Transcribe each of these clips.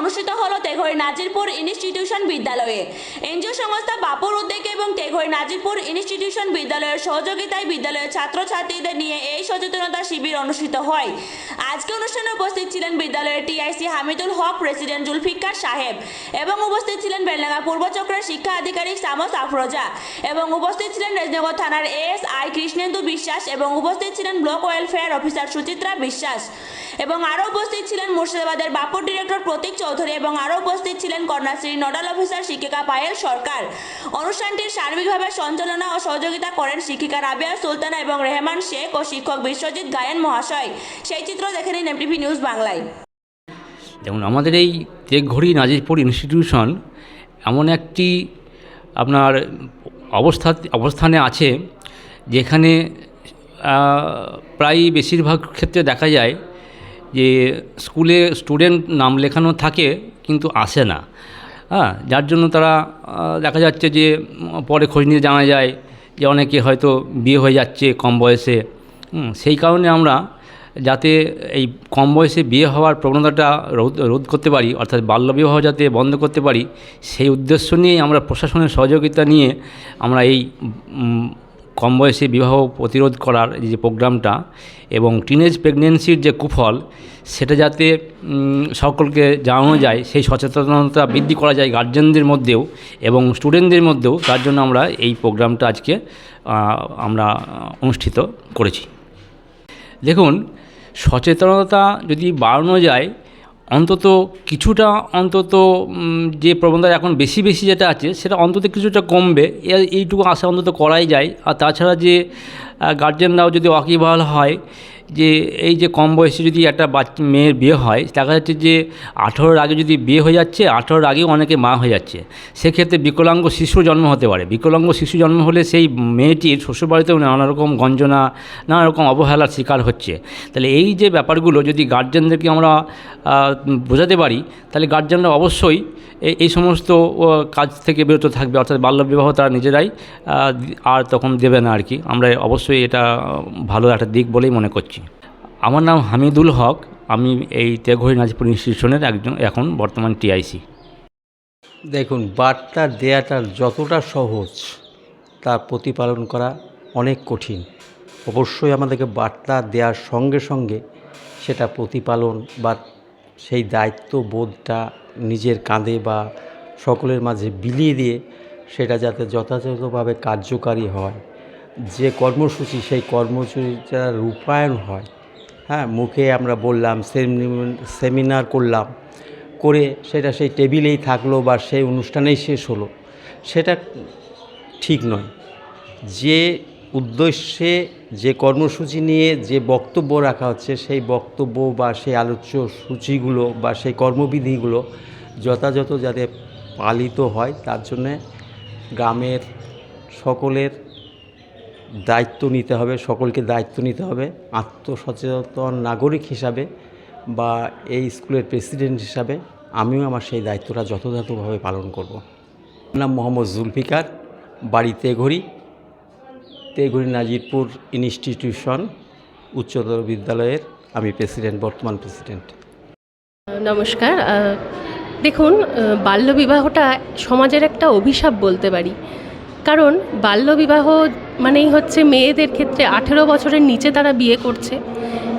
অনুষ্ঠিত হলো তেঘরি নাজিরপুর ইনস্টিটিউশন বিদ্যালয়ে। এনজিও সংস্থা বাপুর উদ্যোগে এবং তেঘরি নাজিরপুর ইনস্টিটিউশন বিদ্যালয়ের সহযোগিতায় বিদ্যালয়ের ছাত্রছাত্রীদের নিয়ে এই সচেতনতা শিবির অনুষ্ঠিত হয়। আজকে অনুষ্ঠানে উপস্থিত ছিলেন বিদ্যালয়ের টিআইসি হামিদুল হক, প্রেসিডেন্ট জুলফিকার সাহেব এবং উপস্থিত ছিলেন বেলডাঙ্গা পূর্বচক্রের শিক্ষা আধিকারিক সামস আফরোজা এবং উপস্থিত ছিলেন রেজনগর থানার এস আই কৃষ্ণেন্দু বিশ্বাস এবং উপস্থিত ছিলেন ব্লক ওয়েলফেয়ার অফিসার সুচিত্রা বিশ্বাস এবং আরও উপস্থিত ছিলেন মুর্শিদাবাদের বাপুর ডিরেক্টর প্রতীক চৌধুরী এবং আরও উপস্থিত ছিলেন কন্যাশ্রী নোডাল অফিসার শিক্ষিকা পায়েল সরকার। অনুষ্ঠানটির সার্বিকভাবে সঞ্চালনা ও সহযোগিতা করেন শিক্ষিকা রাবিয়া সুলতানা এবং রেহমান শেখ ও শিক্ষক বিশ্বজিৎ গায়েন মহাশয়। সেই চিত্র দেখে নিন এমটিভি নিউজ বাংলায়। যেমন আমাদের এই তেঘড়ি নাজিরপুর ইনস্টিটিউশন এমন একটি আপনার অবস্থা, অবস্থানে আছে যেখানে প্রায় বেশিরভাগ ক্ষেত্রে দেখা যায় যে স্কুলে স্টুডেন্ট নাম লেখানো থাকে কিন্তু আসে না। হ্যাঁ যার জন্য তারা দেখা যাচ্ছে যে, পরে খোঁজ নিয়ে জানা যায় যে অনেকে হয়তো বিয়ে হয়ে যাচ্ছে কম বয়সে। সেই কারণে আমরা যাতে এই কম বয়সে বিয়ে হওয়ার প্রবণতাটা রোধ রোধ করতে পারি, অর্থাৎ বাল্যবিবাহ যাতে বন্ধ করতে পারি, সেই উদ্দেশ্য নিয়েই আমরা প্রশাসনের সহযোগিতা নিয়ে আমরা এই কম বয়সে বিবাহ প্রতিরোধ করার যে প্রোগ্রামটা এবং টিনেজ প্রেগনেন্সির যে কুফল, সেটা যাতে সকলকে জানানো যায়, সেই সচেতনতা বৃদ্ধি করা যায় গার্জেনদের মধ্যেও এবং স্টুডেন্টদের মধ্যেও, তার জন্য আমরা এই প্রোগ্রামটা আজকে আমরা অনুষ্ঠিত করেছি। দেখুন, সচেতনতা যদি বাড়ানো যায় অন্তত কিছুটা অন্তত যে প্রবণতা এখন বেশি বেশি যেটা আছে, সেটা অন্তত কিছুটা কমবে। এইটুকু আশা অন্তত করাই যায়। আর তাছাড়া যে গার্জেনরাও যদি ওয়াকিবহাল হয় যে এই যে কম বয়সে যদি একটা বাচ্চা মেয়ের বিয়ে হয়, দেখা যাচ্ছে যে আঠেরোর আগে যদি বিয়ে হয়ে যাচ্ছে, আঠেরোর আগেও অনেকে মা হয়ে যাচ্ছে। সেক্ষেত্রে বিকলাঙ্গ শিশু জন্ম হতে পারে। বিকলাঙ্গ শিশু জন্ম হলে সেই মেয়েটির শ্বশুরবাড়িতেও নানা রকম গঞ্জনা, নানা রকম অবহেলার শিকার হচ্ছে। তাহলে এই যে ব্যাপারগুলো যদি গার্জেনদেরকে আমরা বোঝাতে পারি, তাহলে গার্জেনরা অবশ্যই এই সমস্ত কাজ থেকে বিরত থাকবে। অর্থাৎ বাল্যবিবাহ তারা নিজেরাই আর তখন দেবে না আর কি। আমরা অবশ্যই এটা, ভালো একটা দিক বলেই মনে করছি। আমার নাম হামিদুল হক, আমি এই তেঘরি নাজপুর ইনস্টিটিউশনের একজন, এখন বর্তমান টিআইসি। দেখুন, বার্তা দেয়াটা যতটা সহজ তা প্রতিপালন করা অনেক কঠিন। অবশ্যই আমাদেরকে বার্তা দেওয়ার সঙ্গে সঙ্গে সেটা প্রতিপালন বা সেই দায়িত্ববোধটা নিজের কাঁধে বা সকলের মাঝে বিলিয়ে দিয়ে সেটা যাতে যথাযথভাবে কার্যকারী হয়। যে কর্মসূচি, সেই কর্মসূচিটা রূপায়ণ হয় হ্যাঁ মুখে আমরা বললাম সেমিনার করলাম, করে সেটা সেই টেবিলেই থাকল বা সেই অনুষ্ঠানেই শেষ হলো। সেটা ঠিক নয়। যে উদ্দেশ্যে, যে কর্মসূচি নিয়ে যে বক্তব্য রাখা হচ্ছে, সেই বক্তব্য বা সেই আলোচ্য সূচিগুলো বা সেই কর্মবিধিগুলো যথাযথ যাতে পালিত হয়, তার জন্যে গ্রামের সকলের দায়িত্ব নিতে হবে, সকলকে দায়িত্ব নিতে হবে। আত্মসচেতন নাগরিক হিসাবে বা এই স্কুলের প্রেসিডেন্ট হিসাবে আমিও আমার সেই দায়িত্বটা যথাযথভাবে পালন করব। নাম মোহাম্মদ জুলফিকার, বাড়ি তেঘড়ি তেঘড়ি নাজিরপুর ইনস্টিটিউশন, উচ্চতর বিদ্যালয়ের আমি প্রেসিডেন্ট, বর্তমান প্রেসিডেন্ট। নমস্কার। দেখুন বাল্যবিবাহটা সমাজের একটা অভিশাপ বলতে পারি। কারণ বাল্যবিবাহ মানেই হচ্ছে মেয়েদের ক্ষেত্রে আঠেরো বছরের নিচে তারা বিয়ে করছে।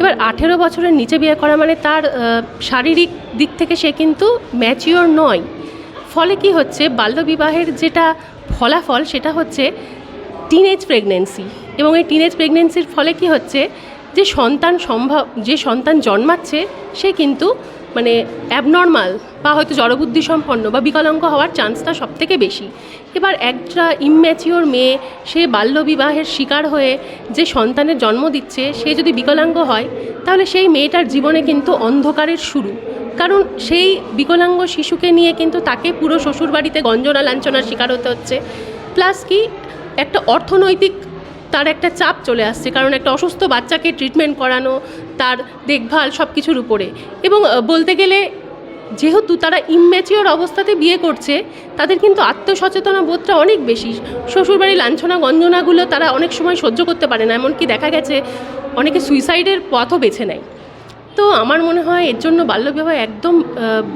এবার আঠেরো বছরের নিচে বিয়ে করা মানে তার শারীরিক দিক থেকে সে কিন্তু ম্যাচিওর নয়। ফলে কি হচ্ছে? বাল্যবিবাহের যেটা ফলাফল সেটা হচ্ছে টিনেজ প্রেগনেন্সি এবং এই টিনেজ প্রেগনেন্সির ফলে কি হচ্ছে? যে সন্তান সম্ভব, যে সন্তান জন্মাচ্ছে সে কিন্তু মানে অ্যাবনর্মাল বা হয়তো জড়বুদ্ধি সম্পন্ন বা বিকলাঙ্গ হওয়ার চান্সটা সব থেকে বেশি। এবার একটা ইম্যাচিওর মেয়ে, সে বাল্যবিবাহের শিকার হয়ে যে সন্তানের জন্ম দিচ্ছে, সে যদি বিকলাঙ্গ হয়, তাহলে সেই মেয়েটার জীবনে কিন্তু অন্ধকারের শুরু। কারণ সেই বিকলাঙ্গ শিশুকে নিয়ে কিন্তু তাকে পুরো শ্বশুরবাড়িতে গঞ্জনা লাঞ্ছনার শিকার হতে হচ্ছে। প্লাস কি, একটা অর্থনৈতিক তার একটা চাপ চলে আসছে, কারণ একটা অসুস্থ বাচ্চাকে ট্রিটমেন্ট করানো, তার দেখভাল সব কিছুর উপরে। এবং বলতে গেলে যেহেতু তারা ইম্যাচিওর অবস্থাতে বিয়ে করছে, তাদের কিন্তু আত্মসচেতনা বোধটা অনেক বেশি। শ্বশুরবাড়ি লাঞ্ছনা, গঞ্জনাগুলো তারা অনেক সময় সহ্য করতে পারে না, এমনকি দেখা গেছে অনেকে সুইসাইডের পথও বেছে নেয়। তো আমার মনে হয় এর জন্য বাল্যবিবাহ একদম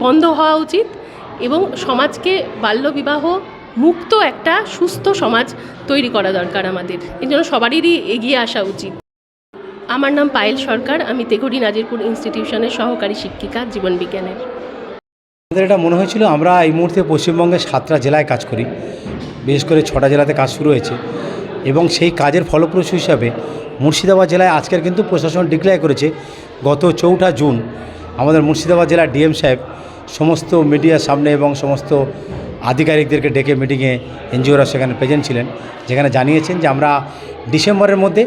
বন্ধ হওয়া উচিত এবং সমাজকে বাল্যবিবাহ মুক্ত একটা সুস্থ সমাজ তৈরি করা দরকার আমাদের। এর জন্য সবারই এগিয়ে আসা উচিত। আমার নাম পায়েল সরকার, আমি তেঘড়ি নাজিরপুর ইনস্টিটিউশনের সহকারী শিক্ষিকা জীবন বিজ্ঞানের। আমাদের এটা মনে হয়েছিল আমরা এই মুহূর্তে পশ্চিমবঙ্গের সাতটা জেলায় কাজ করি, বিশেষ করে ছটা জেলাতে কাজ শুরু হয়েছে এবং সেই কাজের ফলপ্রসূ হিসাবে মুর্শিদাবাদ জেলায় আজকের কিন্তু প্রশাসন ডিক্লেয়ার করেছে, গত চৌঠা জুন আমাদের মুর্শিদাবাদ জেলার ডিএম সাহেব, সমস্ত মিডিয়ার সামনে এবং সমস্ত আধিকারিকদেরকে ডেকে মিটিংয়ে এনজিওরা সেখানে প্রেজেন্ট ছিলেন, যেখানে জানিয়েছেন যে আমরা ডিসেম্বরের মধ্যে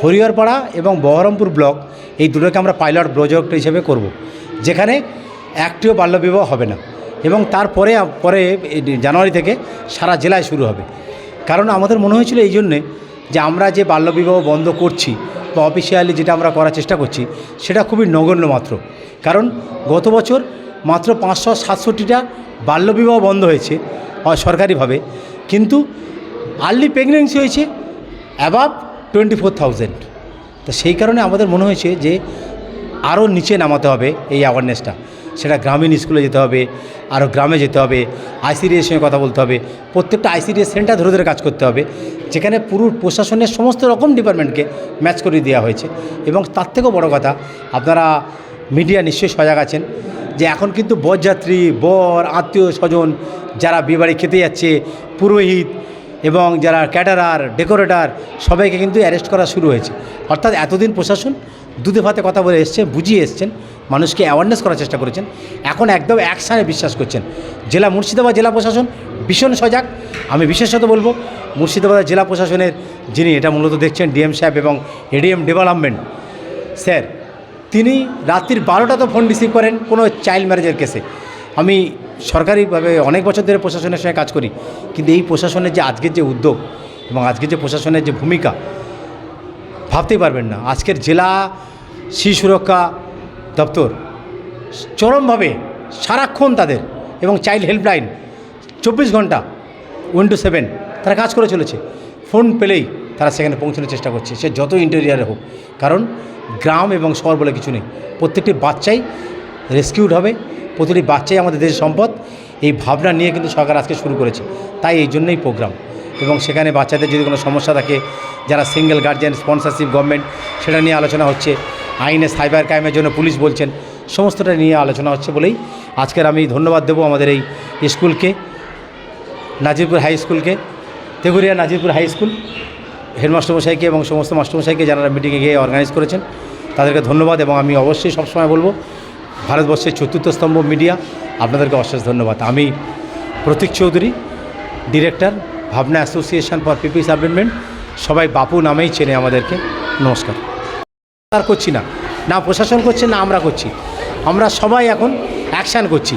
হরিহরপাড়া এবং বহরমপুর ব্লক এই দুটোকে আমরা পাইলট প্রজেক্ট হিসেবে করব। যেখানে একটিও বাল্যবিবাহ হবে না এবং তারপরে, পরে জানুয়ারি থেকে সারা জেলায় শুরু হবে কারণ আমাদের মনে হয়েছিল এই জন্যে যে আমরা যে বাল্যবিবাহ বন্ধ করছি বা অফিসিয়ালি যেটা আমরা করার চেষ্টা করছি, সেটা খুবই নগণ্য মাত্র কারণ গত বছর মাত্র পাঁচশো সাতষট্টিটা বাল্যবিবাহ বন্ধ হয়েছে সরকারিভাবে। কিন্তু আর্লি প্রেগনেন্সি হয়েছে অ্যাবাভ টোয়েন্টি ফোর থাউজেন্ড তো সেই কারণে আমাদের মনে হয়েছে যে আরও নিচে নামাতে হবে এই অ্যাওয়ারনেসটা সেটা গ্রামীণ স্কুলে যেতে হবে, আরও গ্রামে যেতে হবে আইসিডিএস সঙ্গে কথা বলতে হবে, প্রত্যেকটা আইসিডিএস সেন্টার ধরে ধরে কাজ করতে হবে, যেখানে পুরো প্রশাসনের সমস্ত রকম ডিপার্টমেন্টকে ম্যাচ করে দেওয়া হয়েছে। এবং তার থেকেও বড় কথা, আপনারা মিডিয়া নিশ্চয়ই সজাগ আছেন। যে এখন কিন্তু বরযাত্রী, বর, আত্মীয় স্বজন যারা বিয়েবাড়ি খেতে যাচ্ছে, পুরোহিত এবং যারা ক্যাটারার, ডেকোরেটর, সবাইকে কিন্তু অ্যারেস্ট করা শুরু হয়েছে। অর্থাৎ এতদিন প্রশাসন দুধে ভাতে কথা বলে এসছেন বুঝিয়ে এসছেন, মানুষকে অ্যাওয়ারনেস করার চেষ্টা করেছেন। এখন একদম একসাথে বিশ্বাস করছেন। জেলা মুর্শিদাবাদ জেলা প্রশাসন ভীষণ সজাগ। আমি বিশেষত বলব, মুর্শিদাবাদ জেলা প্রশাসনের যিনি, এটা মূলত দেখছেন ডিএম সাহেব এবং এডিএম ডেভেলপমেন্ট স্যার তিনি রাত্রির বারোটা তো ফোন রিসিভ করেন, কোনো চাইল্ড ম্যারেজের কেসে আমি সরকারিভাবে অনেক বছর ধরে প্রশাসনের সঙ্গে কাজ করি, কিন্তু এই প্রশাসনের যে আজকের যে উদ্যোগ এবং আজকের যে প্রশাসনের যে ভূমিকা, ভাবতেই পারবেন না। আজকের জেলা শিশু সুরক্ষা দপ্তর চরমভাবে সারাক্ষণ তাদের এবং চাইল্ড হেল্পলাইন চব্বিশ ঘণ্টা উইন্ডো সেভেন তারা কাজ করে চলেছে। ফোন পেলেই তারা সেখানে পৌঁছানোর চেষ্টা করছে, সে যত ইন্টেরিয়ারে হোক। কারণ গ্রাম এবং শহর বলে কিছু নেই। প্রত্যেকটি বাচ্চাই রেস্কিউড হবে। প্রতিটি বাচ্চাই আমাদের দেশের সম্পদ। এই ভাবনা নিয়ে কিন্তু সরকার আজকে শুরু করেছে। তাই এই জন্যই প্রোগ্রাম এবং সেখানে বাচ্চাদের যদি কোনো সমস্যা থাকে, যারা সিঙ্গেল গার্জিয়ান স্পন্সরশিপ গভর্নমেন্ট সেটা নিয়ে আলোচনা হচ্ছে। আইনে সাইবার ক্রাইমের জন্য পুলিশ বলছেন। সমস্তটা নিয়ে আলোচনা হচ্ছে বলেই আজকের আমি ধন্যবাদ দেবো আমাদের এই স্কুলকে, নাজিরপুর হাই স্কুলকে তেগুরিয়া নাজিরপুর হাই স্কুল হেডমাস্টারমশাইকে এবং সমস্ত মাস্টারমশাইকে যারা মিটিংয়ে গিয়ে অর্গানাইজ করেছেন, তাদেরকে ধন্যবাদ এবং আমি অবশ্যই সবসময় বলব, ভারতবর্ষের চতুর্থ স্তম্ভ মিডিয়া, আপনাদেরকে অশেষ ধন্যবাদ। আমি Pratik Chowdhury director Bhabna association for people's আপডেটমেন্ট সবাই বাপু নামেই চেনে আমাদেরকে। নমস্কার। আর করছি না। না প্রশাসন করছে, না আমরা করছি। আমরা সবাই এখন অ্যাকশান করছি।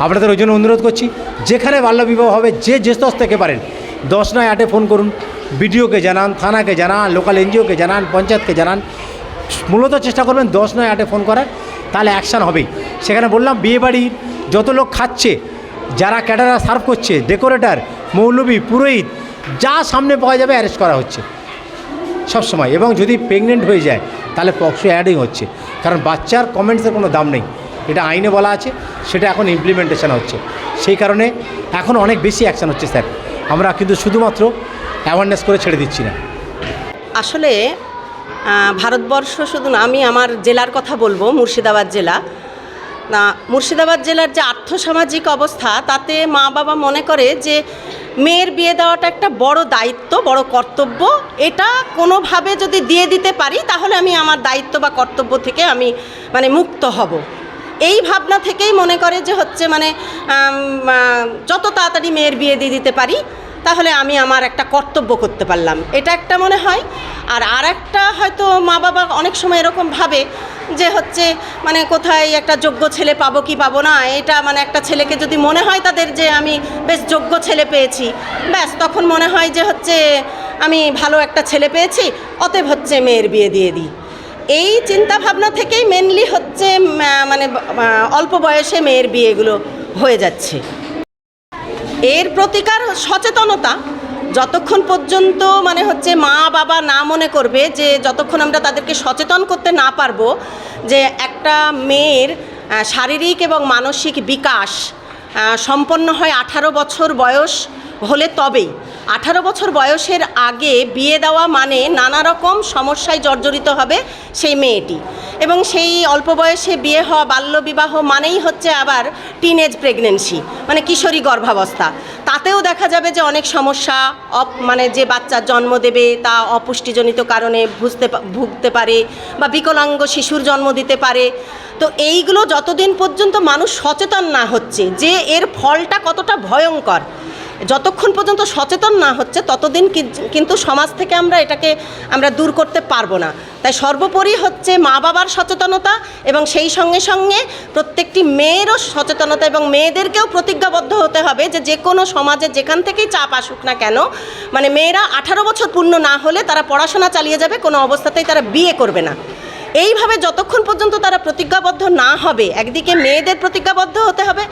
আপনাদের ওই জন্য অনুরোধ করছি, যেখানে বাল্যবিবাহ হবে, যে যে স্তর থেকে পারেন, দশ নয় আটে ফোন করুন। বিডিওকে জানান, থানাকে জানান, লোকাল এনজিওকে জানান, পঞ্চায়েতকে জানান, মূলত চেষ্টা করবেন দশ নয় আটে ফোন করার, তাহলে অ্যাকশান হবেই। সেখানে বললাম বিয়েবাড়ির যত লোক খাচ্ছে, যারা ক্যাটারার সার্ভ করছে ডেকোরেটর মৌলবী পুরোহিত, যা সামনে পাওয়া যাবে অ্যারেস্ট করা হচ্ছে। সব সময়। এবং যদি প্রেগনেন্ট হয়ে যায়, তাহলে পক্সো অ্যাডিং হচ্ছে। কারণ বাচ্চার কমেন্টসের কোনো দাম নেই। এটা আইনে বলা আছে, সেটা এখন ইমপ্লিমেন্টেশন হচ্ছে। সেই কারণে এখন অনেক বেশি অ্যাকশান হচ্ছে, স্যার। আমরা কিন্তু শুধুমাত্র অ্যাওয়ারনেস করে ছেড়ে দিচ্ছি না। আসলে ভারতবর্ষ শুধু না, আমি আমার জেলার কথা বলব, মুর্শিদাবাদ জেলা। না, মুর্শিদাবাদ জেলার যে আর্থসামাজিক অবস্থা, তাতে মা বাবা মনে করে যে মেয়ের বিয়ে দেওয়াটা একটা বড় দায়িত্ব, বড় কর্তব্য। এটা কোনোভাবে যদি দিয়ে দিতে পারি, তাহলে আমি আমার দায়িত্ব বা কর্তব্য থেকে আমি মানে মুক্ত হব। এই ভাবনা থেকেই মনে করে যে হচ্ছে মানে যত তাড়াতাড়ি মেয়ের বিয়ে দিয়ে দিতে পারি তাহলে আমি আমার একটা কর্তব্য করতে পারলাম। এটা একটা মনে হয়। আর আর একটা হয়তো মা বাবা অনেক সময় এরকম ভাবে যে হচ্ছে মানে কোথায় একটা যোগ্য ছেলে পাবো কি পাবো না, এটা মানে একটা ছেলেকে যদি মনে হয় তাদের যে আমি বেশ যোগ্য ছেলে পেয়েছি, ব্যাস তখন মনে হয় যে হচ্ছে, আমি ভালো একটা ছেলে পেয়েছি, অতএব হচ্ছে মেয়ের বিয়ে দিয়ে দিই। এই চিন্তা ভাবনা থেকেই মেনলি হচ্ছে মানে অল্প বয়সে মেয়ের বিয়েগুলো হয়ে যাচ্ছে। এর প্রতিকার সচেতনতা যতক্ষণ পর্যন্ত মানে হচ্ছে মা বাবা না মনে করবে যে যতক্ষণ আমরা তাদেরকে সচেতন করতে না পারব যে একটা মেয়ের শারীরিক এবং মানসিক বিকাশ সম্পন্ন হয় আঠারো বছর বয়স হলে তবেই। আঠারো বছর বয়সের আগে বিয়ে দেওয়া মানে নানা রকম সমস্যায় জর্জরিত হবে সেই মেয়েটি। এবং সেই অল্প বয়সে বিয়ে হওয়া বাল্যবিবাহ মানেই হচ্ছে আবার টিনেজ প্রেগনেন্সি মানে কিশোরী গর্ভাবস্থা। তাতেও দেখা যাবে যে অনেক সমস্যা, অপ মানে যে বাচ্চার জন্ম দেবে তা অপুষ্টিজনিত কারণে বুঝতে ভুগতে পারে বা বিকলাঙ্গ শিশুর জন্ম দিতে পারে। তো এইগুলো যতদিন পর্যন্ত মানুষ সচেতন না হচ্ছে যে এর ফলটা কতটা ভয়ঙ্কর যতক্ষণ পর্যন্ত সচেতন না হচ্ছে, ততদিন কিন্তু সমাজ থেকে আমরা এটাকে আমরা দূর করতে পারব না। তাই সর্বোপরি হচ্ছে মা বাবার সচেতনতা এবং সেই সঙ্গে সঙ্গে প্রত্যেকটি মেয়েরও সচেতনতা এবং মেয়েদেরকেও প্রতিজ্ঞাবদ্ধ হতে হবে যে যে কোনো সমাজে যেখান থেকেই চাপ আসুক না কেন মানে মেয়েরা আঠারো বছর পূর্ণ না হলে তারা পড়াশোনা চালিয়ে যাবে, কোনো অবস্থাতেই তারা বিয়ে করবে না। এইভাবে যতক্ষণ পর্যন্ত তারা প্রতিজ্ঞাবদ্ধ না হবে, একদিকে মেয়েদের প্রতিজ্ঞাবদ্ধ হতে হবে,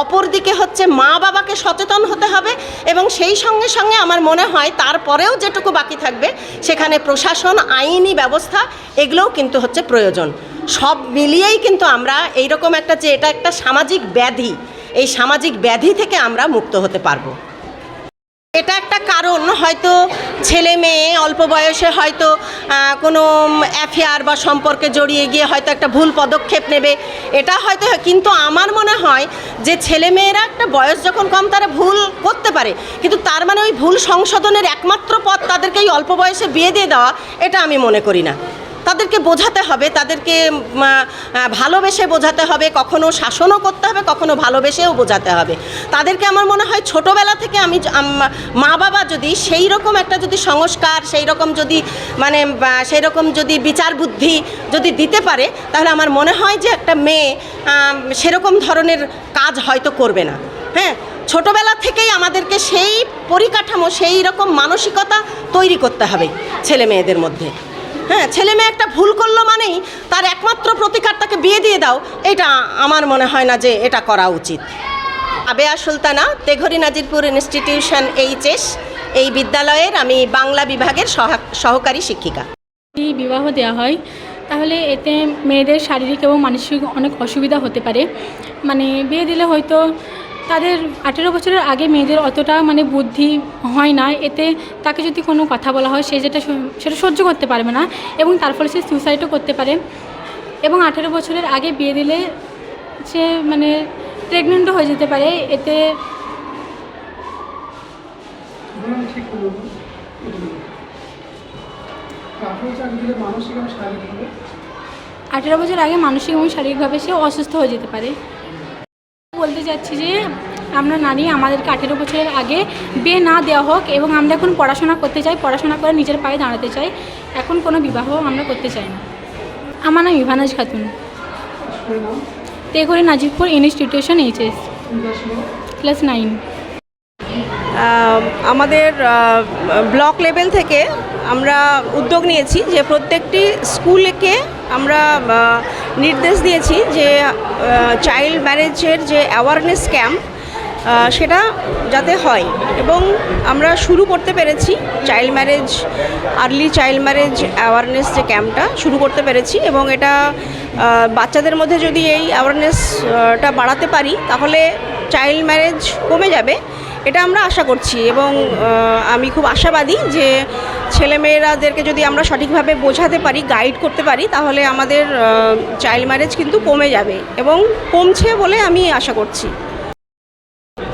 অপরদিকে হচ্ছে মা বাবাকে সচেতন হতে হবে এবং সেই সঙ্গে সঙ্গে আমার মনে হয় তারপরেও যেটুকু বাকি থাকবে, সেখানে প্রশাসন, আইনি ব্যবস্থা, এগুলোও কিন্তু হচ্ছে প্রয়োজন। সব মিলিয়েই কিন্তু আমরা এইরকম একটা যে এটা একটা সামাজিক ব্যাধি, এই সামাজিক ব্যাধি থেকে আমরা মুক্ত হতে পারব। এটা একটা কারণ, হয়তো ছেলে মেয়ে অল্প বয়সে হয়তো কোনো অ্যাফেয়ার বা সম্পর্কে জড়িয়ে গিয়ে হয়তো একটা ভুল পদক্ষেপ নেবে। এটা হয়তো, কিন্তু আমার মনে হয় যে ছেলে মেয়েরা একটা বয়স যখন কম তারা ভুল করতে পারে। কিন্তু তার মানে ওই ভুল সংশোধনের একমাত্র পথ তাদেরকে এই অল্প বয়সে বিয়ে দিয়ে দেওয়া, এটা আমি মনে করি না। তাদেরকে বোঝাতে হবে, তাদেরকে ভালোবেসে বোঝাতে হবে, কখনো শাসনও করতে হবে, কখনো ভালোবেসেও বোঝাতে হবে। তাদেরকে আমার মনে হয় ছোটোবেলা থেকে আমি মা বাবা যদি সেই রকম একটা যদি সংস্কার, সেই রকম যদি মানে সেই রকম যদি বিচার বুদ্ধি যদি দিতে পারে, তাহলে আমার মনে হয় যে একটা মেয়ে সেরকম ধরনের কাজ হয়তো করবে না। হ্যাঁ ছোটোবেলা থেকেই আমাদেরকে সেই পরিকাঠামো, সেই রকম মানসিকতা তৈরি করতে হবে ছেলে মেয়েদের মধ্যে। হ্যাঁ ছেলে মেয়ে একটা ভুল করল মানেই তার একমাত্র প্রতিকার তাকে বিয়ে দিয়ে দাও। এটা আমার মনে হয় না যে এটা করা উচিত। আবেয়া সুলতানা, তেঘরি নাজিরপুর ইনস্টিটিউশন এইচএস, এই বিদ্যালয়ের আমি বাংলা বিভাগের সহা- সহকারী শিক্ষিকা। বিবাহ দেওয়া হয়, তাহলে এতে মেয়েদের শারীরিক এবং মানসিক অনেক অসুবিধা হতে পারে। মানে বিয়ে দিলে হয়তো তাদের আঠেরো বছরের আগে মেয়েদের অতটা মানে বুদ্ধি হয় না। এতে তাকে যদি কোনো কথা বলা হয়, সে যেটা সেটা সহ্য করতে পারবে না এবং তার ফলে সে সুইসাইডও করতে পারে। এবং আঠেরো বছরের আগে বিয়ে দিলে সে মানে প্রেগনেন্টও হয়ে যেতে পারে। এতে আঠেরো বছর আগে মানসিক এবং শারীরিকভাবে সে অসুস্থ হয়ে যেতে পারে। বলতে চাচ্ছি যে আমরা নারী, আমাদেরকে আঠেরো বছরের আগে বিয়ে না দেওয়া হোক এবং আমরা এখন পড়াশোনা করতে চাই, পড়াশোনা করে নিজের পায়ে দাঁড়াতে চাই, এখন কোনো বিবাহ আমরা করতে চাই না। আমার নাম Ivanaj Khatun. Teghori Nazirpur institution HS, class nine. আমাদের ব্লক লেভেল থেকে আমরা উদ্যোগ নিয়েছি যে প্রত্যেকটি স্কুলকে আমরা নির্দেশ দিয়েছি যে চাইল্ড ম্যারেজের যে অ্যাওয়ারনেস ক্যাম্প সেটা যাতে হয়। এবং আমরা শুরু করতে পেরেছি child marriage early child marriage awareness যে ক্যাম্পটা শুরু করতে পেরেছি এবং এটা বাচ্চাদের মধ্যে যদি এই অ্যাওয়ারনেসটা বাড়াতে পারি, তাহলে চাইল্ড ম্যারেজ কমে যাবে। এটা আমরা আশা করছি এবং আমি খুব আশাবাদী যে ছেলেমেয়েরাদেরকে যদি আমরা সঠিকভাবে বোঝাতে পারি গাইড করতে পারি, তাহলে আমাদের চাইল্ড ম্যারেজ কিন্তু কমে যাবে এবং কমছে বলে আমি আশা করছি।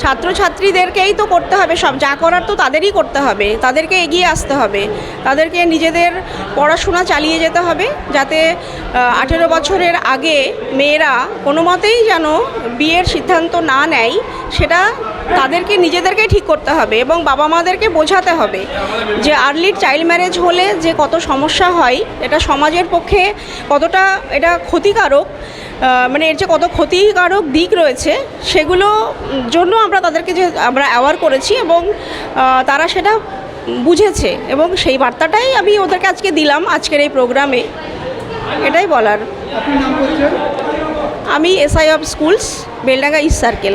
ছাত্রছাত্রীদেরকেই তো করতে হবে সব, যা করার তো তাদেরই করতে হবে, তাদেরকে এগিয়ে আসতে হবে, তাদেরকে নিজেদের পড়াশোনা চালিয়ে যেতে হবে, যাতে আঠেরো বছরের আগে মেয়েরা কোনো মতেই যেন বিয়ের সিদ্ধান্ত না নেয়, সেটা তাদেরকে নিজেদেরকেই ঠিক করতে হবে এবং বাবা মাদেরকে বোঝাতে হবে যে আর্লি চাইল্ড ম্যারেজ হলে যে কত সমস্যা হয় এটা সমাজের পক্ষে কতটা এটা ক্ষতিকারক মানে এর যে কত ক্ষতিকারক দিক রয়েছে সেগুলো জন্য আমরা তাদেরকে যে আমরা অ্যাওয়ার করেছি এবং তারা সেটা বুঝেছে এবং সেই বার্তাটাই আমি ওদেরকে আজকে দিলাম আজকের এই প্রোগ্রামে। এটাই বলার। আমি SI of schools Beldanga east circle